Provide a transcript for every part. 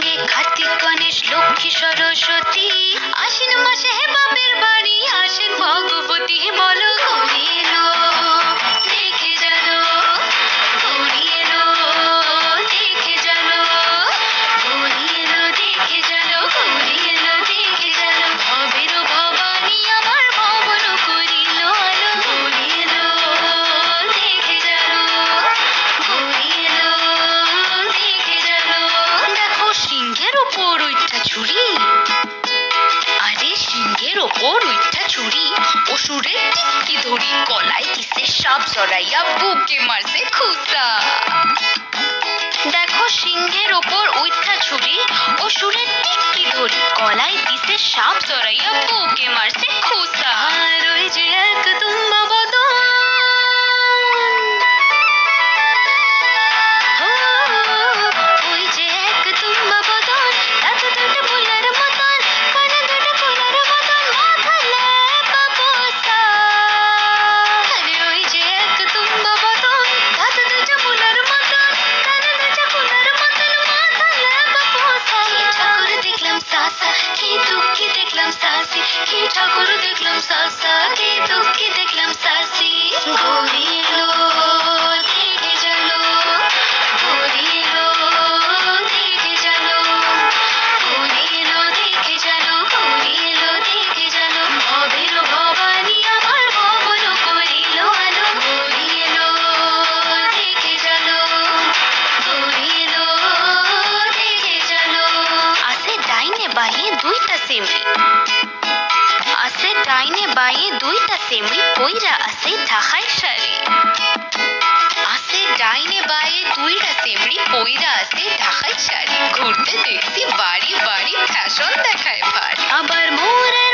जाएंगे ওপর উইঠা চুরি অসুরে টিকি ধরি গলায় কিসে সাপ জড়াইয়া বুকে মারছে খুসা দেখো সিংহের ওপর উইঠা ছুরি, অসুরের টিকটি ধরি, গলায় দিছে সাপ, জড়াইয়া বুকে মারছে দেখলাম সাসি কি ঠাকুর দেখলাম সাসা বাঁয়ে দুইটা সিমড়ি আছে ডাইনে বাইয়ে দুইটা সিমড়ি পইরা আছে ঢাকায় শাড়ি। আছে ডাইনে বাঁয়ে দুইটা সিমড়ি পইরা আছে ঢাকায় শাড়ি। ঘুরতে দেখছি বাড়ি বাড়ি ফ্যাশন দেখায় ভারী আবার মোরা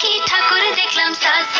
কি ঠাকুর দেখলাম সাজ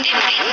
Independiente.